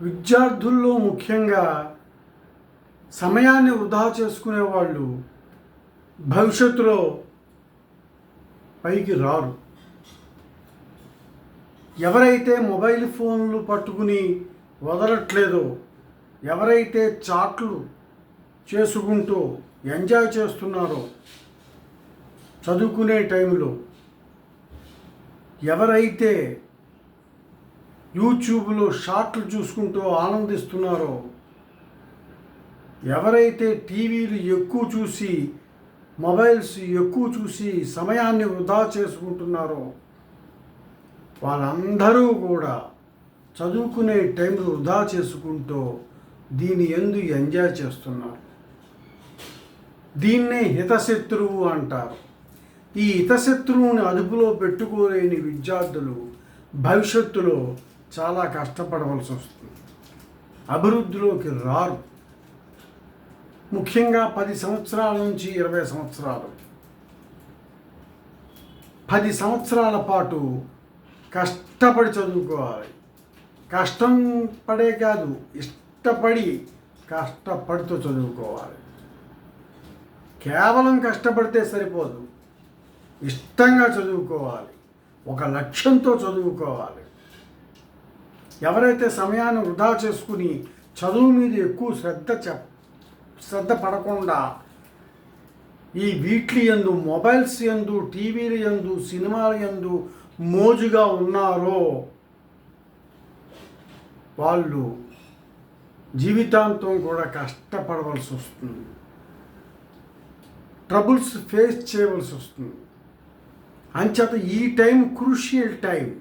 విద్యార్థుల్లో ముఖ్యంగా సమయాన్ని వృధా చేసుకునే వాళ్ళు భవిష్యత్తులో పైకి రారు. ఎవరైతే మొబైల్ ఫోన్లు పట్టుకుని వదలట్లేదో ఎవరైతే చాట్లు చేసుకుంటూ ఎంజాయ్ చేస్తున్నారో చదువుకునే టైంలో ఎవరైతే యూట్యూబ్లో షార్ట్లు చూసుకుంటూ ఆనందిస్తున్నారో? ఎవరైతే టీవీలు ఎక్కువ చూసి మొబైల్స్ ఎక్కువ చూసి సమయాన్ని వృధా చేసుకుంటున్నారో వాళ్ళందరూ కూడా చదువుకునే టైం వృధా చేసుకుంటూ దీని ఎందు ఎంజాయ్ చేస్తున్నారు. దీన్నే హితశత్రువు అంటారు. ఈ హితశత్రువుని అదుపులో పెట్టుకోలేని విద్యార్థులు భవిష్యత్తులో చాలా కష్టపడవలసి వస్తుంది. అభివృద్ధిలోకి రారు. ముఖ్యంగా పది సంవత్సరాల నుంచి ఇరవై సంవత్సరాలు. పది సంవత్సరాల పాటు కష్టపడి చదువుకోవాలి. కష్టం పడే కాదు ఇష్టపడి కష్టపడుతూ చదువుకోవాలి. కేవలం కష్టపడితే సరిపోదు. ఇష్టంగా చదువుకోవాలి. ఒక లక్ష్యంతో చదువుకోవాలి. ఎవరైతే సమయాన్ని వృధా చేసుకుని చదువు మీద ఎక్కువ శ్రద్ధ చె శ్రద్ధ పడకుండా ఈ వీట్లి ఎందు మొబైల్స్ ఎందు టీవీల ఎందు సినిమాల ఎందు మోజుగా ఉన్నారో వాళ్ళు జీవితాంతం కూడా కష్టపడవలసి వస్తుంది. ట్రబుల్స్ ఫేస్ చేయవలసి వస్తుంది. అంచేత ఈ టైం క్రూషియల్ టైం.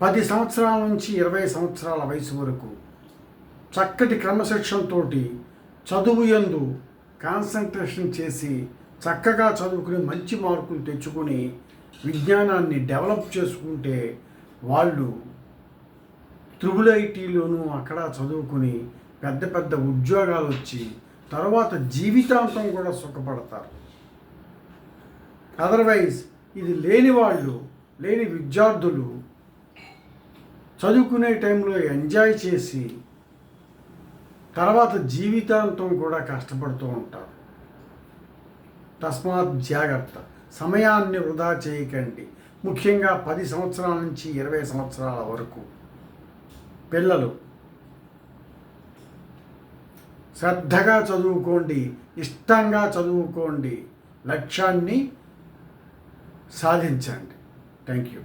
పది సంవత్సరాల నుంచి ఇరవై సంవత్సరాల వయసు వరకు చక్కటి క్రమశిక్షణతో చదువు ఎందు కాన్సన్ట్రేషన్ చేసి చక్కగా చదువుకుని మంచి మార్కులు తెచ్చుకొని విజ్ఞానాన్ని డెవలప్ చేసుకుంటే వాళ్ళు త్రిబుల్ ఐటీలోనూ అక్కడ చదువుకుని పెద్ద పెద్ద ఉద్యోగాలు వచ్చి తర్వాత జీవితాంతం కూడా సుఖపడతారు. అదర్వైజ్ ఇది లేని వాళ్ళు లేని విద్యార్థులు చదువుకునే టైంలో ఎంజాయ్ చేసి తర్వాత జీవితాంతం కూడా కష్టపడుతూ ఉంటారు. తస్మాత్ జాగ్రత్త. సమయాన్ని వృధా చేయకండి. ముఖ్యంగా పది సంవత్సరాల నుంచి ఇరవై సంవత్సరాల వరకు పిల్లలు శ్రద్ధగా చదువుకోండి ఇష్టంగా చదువుకోండి లక్ష్యాన్ని సాధించండి. Thank you